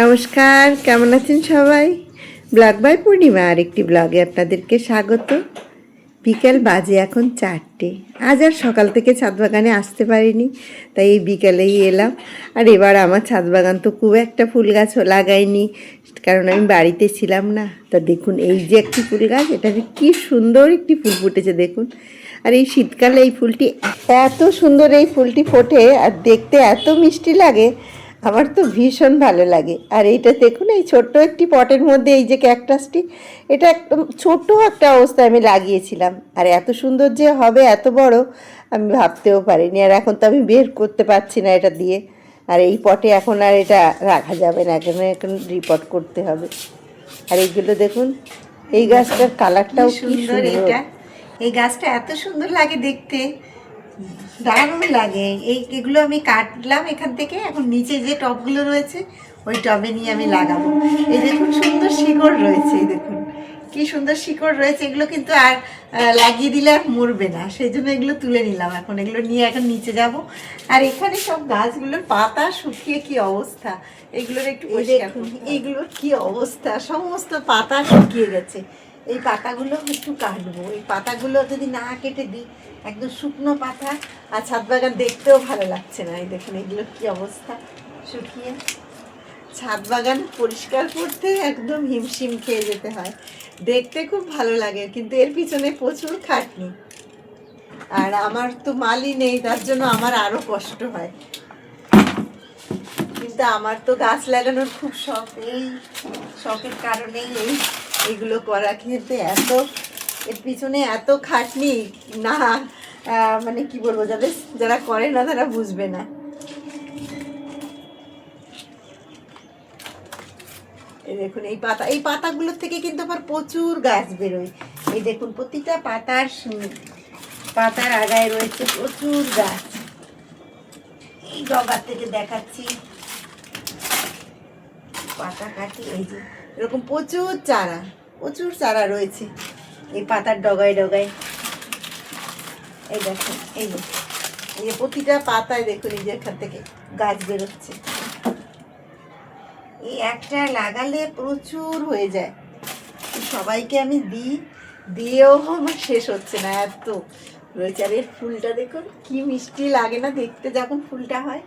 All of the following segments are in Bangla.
নমস্কার, কেমন আছেন সবাই? ব্লগ বাই পূর্ণিমা আর একটি ব্লগে আপনাদেরকে স্বাগত। বিকেল বাজে এখন চারটে। আজ আর সকাল থেকে ছাদ বাগানে আসতে পারিনি, তাই এই বিকেলেই এলাম। আর এবার আমার ছাদ বাগান তো খুব একটা ফুল গাছ লাগাইনি, কারণ আমি বাড়িতে ছিলাম না। তা দেখুন, এই যে একটি ফুল গাছ, এটা কি সুন্দর একটি ফুল ফুটেছে, দেখুন। আর এই শীতকালে এই ফুলটি এত সুন্দর এই ফুলটি ফোটে, আর দেখতে এত মিষ্টি লাগে আমার তো ভীষণ ভালো লাগে। আর এইটা দেখুন এই ছোট্ট একটি পটের মধ্যে এই যে ক্যাকটাসটি এটা একদম ছোট্ট একটা অবস্থায় আমি লাগিয়েছিলাম। আর এত সুন্দর যে হবে এত বড় আমি ভাবতেও পারিনি। আর এখন তো আমি বের করতে পারছি না এটা দিয়ে। আর এই পটে এখন আর এটা রাখা যাবে না এখন এখন রিপোর্ট করতে হবে। আর এইগুলো দেখুন এই গাছটার কালারটাও কি সুন্দর। এটা। এই গাছটা এত সুন্দর লাগে দেখতে। দারুণ লাগে। এই এগুলো আমি কাটলাম এখান থেকে। এখন নিচে যে টবগুলো রয়েছে ওই টবে নিয়ে আমি লাগাবো। এই দেখুন সুন্দর শিকড় রয়েছে এই দেখুন। কি সুন্দর শিকড় রয়েছে। এগুলো কিন্তু আর লাগিয়ে দিলে আর মরবে না। সেই জন্য এগুলো তুলে নিলাম এখন। এগুলো নিয়ে এখন নিচে যাব। আর এখানে সব গাছগুলোর পাতা শুকিয়ে কি অবস্থা? এগুলোর একটু দেখুন এইগুলোর কি অবস্থা? সমস্ত পাতা শুকিয়ে গেছে। এই পাতাগুলো একটু কাটবো। এই পাতাগুলো যদি না কেটে দিই, একদম শুকনো পাতা আর ছাদ বাগান দেখতেও ভালো লাগছে না। এই দেখুন এগুলো কি অবস্থা? শুকিয়ে। ছাদ বাগান পরিষ্কার করতে একদম হিমশিম খেয়ে যেতে হয়। দেখতে খুব ভালো লাগে, কিন্তু এর পিছনে প্রচুর খাটনি। আর আমার তো মালি নেই, তার জন্য আমার আরও কষ্ট হয়। কিন্তু আমার তো গাছ লাগানোর খুব শখ। এই শখের কারণেই এই এগুলো করা কিন্তু এত, এর পিছনে এত খাটনি, না মানে কি বলব, যাদের, যারা করে না, তারা বুঝবে না। দেখুন, এই পাতা, এই পাতাগুলোর থেকে কিন্তু আবার প্রচুর গাছ বেরোয়। এই দেখুন, প্রতিটা পাতার পাতার আগায় রয়েছে প্রচুর গাছ। এই ডগার থেকে দেখাচ্ছি। পাতা কাটি এই যে, এরকম প্রচুর চারা প্রচুর চারা রয়েছে। এই পাতার ডগায় ডগায়। এই দেখুন, এই যে এই যে প্রতিটা পাতায় দেখুন, এই যে এখান থেকে গাছ বেরোচ্ছে। এই একটা লাগালে প্রচুর হয়ে যায়। সবাইকে আমি দিই, দিয়েও আমার শেষ হচ্ছে না, এত রয়েছে। আর এর ফুলটা দেখুন, কি মিষ্টি লাগে না দেখতে, যখন ফুলটা হয়,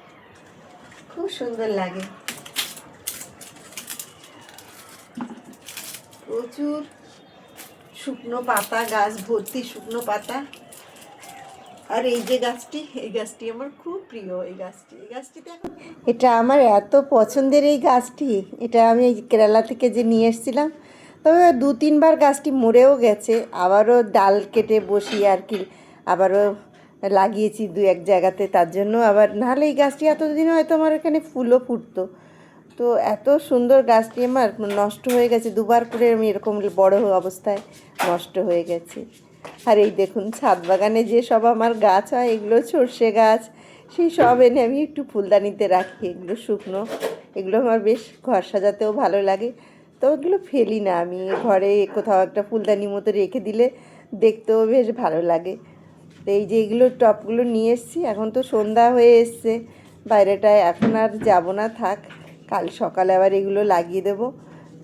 খুব সুন্দর লাগে। প্রচুর শুকনো পাতা, গাছ ভর্তি শুকনো পাতা। আর এই যে গাছটি, এই গাছটি আমার খুব প্রিয়, এই গাছটি। এই গাছটিতে এটা আমার এত পছন্দের এই গাছটি। এটা আমি কেরালা থেকে যে নিয়ে এসেছিলাম, তবে দু তিনবার গাছটি মরেও গেছে। আবারও ডাল কেটে বসি আর কি, আবারও লাগিয়েছি দু এক জায়গাতে। তার জন্য আবার নাহলে এই গাছটি এতদিন হয়তো আমার এখানে ফুলও ফুটতো। তো এত সুন্দর গাছটি আমার নষ্ট হয়ে গেছে। দুবার করে আমি এরকম বড় অবস্থায় নষ্ট হয়ে গেছে। আর এই দেখুন, ছাদ বাগানে যে সব আমার গাছ হয়, এগুলো সর্ষে গাছ, সেই সব এনে আমি একটু ফুলদানিতে রাখি। এগুলো শুকনো, এগুলো আমার বেশ ঘর সাজাতেও ভালো লাগে। তো ওগুলো ফেলি না আমি, ঘরে কোথাও একটা ফুলদানি মতো রেখে দিলে দেখতেও বেশ ভালো লাগে। তো এই যে এগুলো টপগুলো নিয়ে এসেছি, এখন তো সন্ধ্যা হয়ে এসছে, বাইরেটায় এখন আর যাব না, থাক। কাল সকালে আবার এগুলো লাগিয়ে দেবো।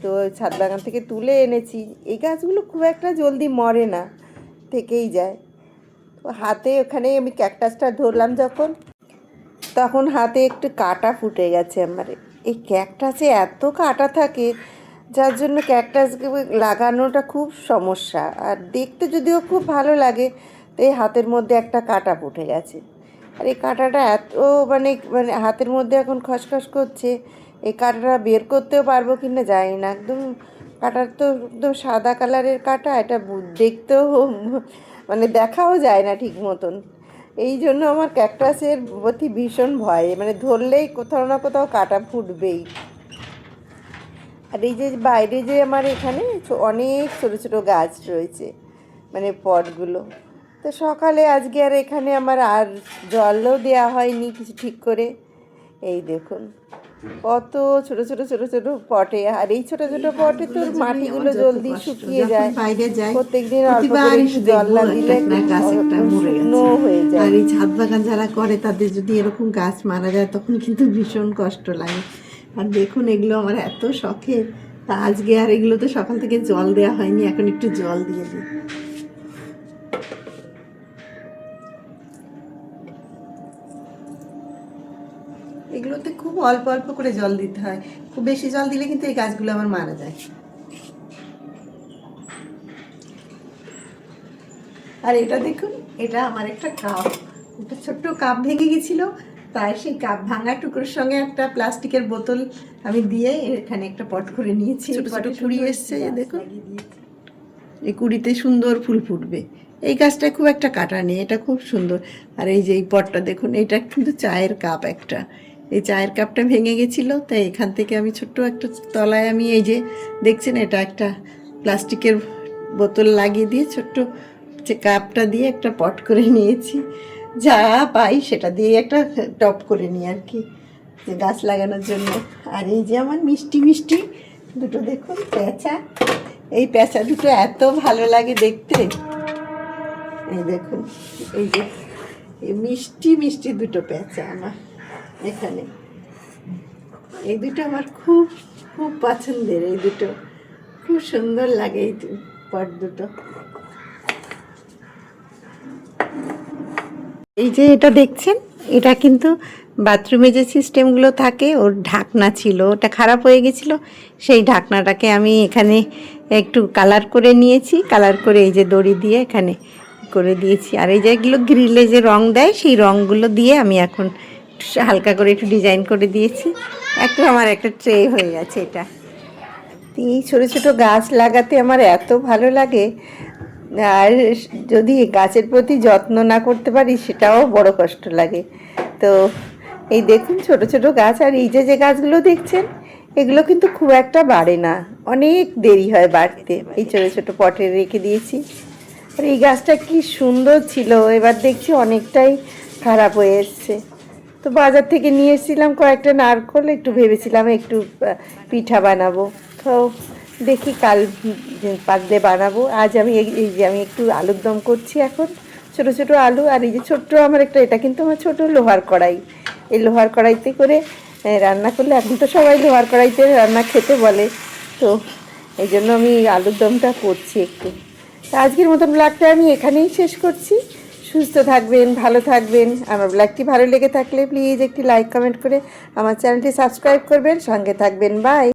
তো ছাদ বাগান থেকে তুলে এনেছি। এই গাছগুলো খুব একটা জলদি মরে না, থেকেই যায়। তো হাতে ওখানে আমি ক্যাকটাসটা ধরলাম যখন, তখন হাতে একটু কাটা ফুটে গেছে আমার। এই ক্যাকটাসে এত কাটা থাকে, যার জন্য ক্যাকটাসকে লাগানোটা খুব সমস্যা। আর দেখতে যদিও খুব ভালো লাগে, তো এই হাতের মধ্যে একটা কাটা ফুটে গেছে। আর এই কাঁটাটা এত মানে মানে হাতের মধ্যে এখন খসখস করছে এই কাঁটাটা বের করতেও পারব কি না জানি না। একদম কাঁটার তো একদম সাদা কালারের কাঁটা, এটা দেখতেও মানে দেখাও যায় না ঠিক মতন। এই জন্য আমার ক্যাকটাসের প্রতি ভীষণ ভয় মানে ধরলেই কোথাও না কোথাও কাটা ফুটবেই। আর এই যে বাইরে যে আমার এখানে অনেক ছোটো ছোটো গাছ রয়েছে মানে পটগুলো। তো সকালে আজকে আর এখানে আমার আর জলও দেওয়া হয়নি কিছু ঠিক করে। এই দেখুন। কত ছোট ছোট ছোট ছোট পটে। আর এই ছোট ছোট পটে তো মাটিগুলো জলদি শুকিয়ে যায় প্রত্যেকদিন অল্প করে জল না দিলে। শুকনো হয়ে যায়। আর এই ছাদ বাগান যারা করে তাদের যদি এরকম গাছ মারা যায় তখন কিন্তু ভীষণ কষ্ট লাগে। আর দেখুন এগুলো আমার এত শখের তা আজকে আর এগুলোতে সকাল থেকে জল দেওয়া হয়নি এখন একটু জল দিয়ে দিই। এগুলোতে খুব অল্প অল্প করে জল দিতে হয়। খুব বেশি জল দিলে কিন্তু এই গাছগুলো আমার মারা যায়। আর এটা দেখুন এটা আমার একটা কাপ। একটা ছোট্ট কাপ ভেঙে গেছিল তাই সেই কাপ ভাঙা টুকরোর সঙ্গে একটা প্লাস্টিকের বোতল আমি দিয়ে এখানে একটা পট করে নিয়েছি। কুড়ি এসছে দেখুন। এই কুড়িতে সুন্দর ফুল ফুটবে। এই গাছটা খুব একটা কাটা নেই এটা খুব সুন্দর। আর এই যে এই পটটা দেখুন এটা কিন্তু চায়ের কাপ একটা। এই চায়ের কাপটা ভেঙে গেছিল, তাই এখান থেকে আমি ছোট্ট একটা তলায় আমি এই যে, দেখছেন এটা একটা প্লাস্টিকের বোতল লাগিয়ে দিয়ে ছোট্ট যে কাপটা দিয়ে একটা পট করে নিয়েছি। যা পাই সেটা দিয়ে একটা টপ করে নিই আর কি, যে গাছ লাগানোর জন্য। আর এই যে আমার মিষ্টি মিষ্টি, দুটো দেখুন পেঁচা এই পেঁচা দুটো এত ভালো লাগে দেখতে। এই দেখুন, এই যে, এই মিষ্টি মিষ্টি দুটো পেঁচা আমার। এখানে। এই দুটো আমার খুব খুব পছন্দের, এই দুটো। খুব সুন্দর লাগে এই পট দুটো। এই যে এটা দেখছেন, এটা কিন্তু বাথরুমে যে সিস্টেমগুলো থাকে, ওর ঢাকনা ছিল, ওটা খারাপ হয়ে গেছিল, সেই ঢাকনাটাকে আমি এখানে একটু কালার করে নিয়েছি, কালার করে এই যে দড়ি দিয়ে এখানে করে দিয়েছি। আর এই যেগুলো গ্রিলে যে রং দেয়, সেই রঙগুলো দিয়ে আমি এখন হালকা করে একটু ডিজাইন করে দিয়েছি। একটু আমার একটা ট্রে হয়ে গেছে এটা। এই ছোটো ছোটো গাছ লাগাতে আমার এত ভালো লাগে। আর যদি গাছের প্রতি যত্ন না করতে পারি, সেটাও বড় কষ্ট লাগে। তো এই দেখুন ছোট ছোট গাছ, আর এই যে যে গাছগুলো দেখছেন, এগুলো কিন্তু খুব একটা বাড়ে না। অনেক দেরি হয় বাড়তে। এই ছোটো ছোটো পটে রেখে দিয়েছি। আর এই গাছটা কি সুন্দর ছিল। এবার দেখছি অনেকটাই খারাপ হয়ে এসছে। তো বাজার থেকে নিয়ে এসেছিলাম কয়েকটা নারকল, একটু ভেবেছিলাম একটু পিঠা বানাবো। তো দেখি কাল পাকলে বানাবো। আজ আমি এই যে আমি একটু আলুর দম করছি এখন, ছোট ছোট আলু আর এই যে ছোট্ট আমার একটা, এটা কিন্তু আমার ছোট লোহার কড়াই। এই লোহার কড়াইতে করে রান্না করলে, এখন তো সবাই লোহার কড়াইতে রান্না খেতে বলে। তো এই জন্য আমি আলুর দমটা করছি একটু। আজকের মতন ব্লগটা আমি এখানেই শেষ করছি। সুস্থ থাকবেন, ভালো থাকবেন। আমার ব্লগটি ভালো লেগে থাকলে প্লিজ একটি লাইক কমেন্ট করে আমার চ্যানেলটি সাবস্ক্রাইব করবেন। সঙ্গে থাকবেন বাই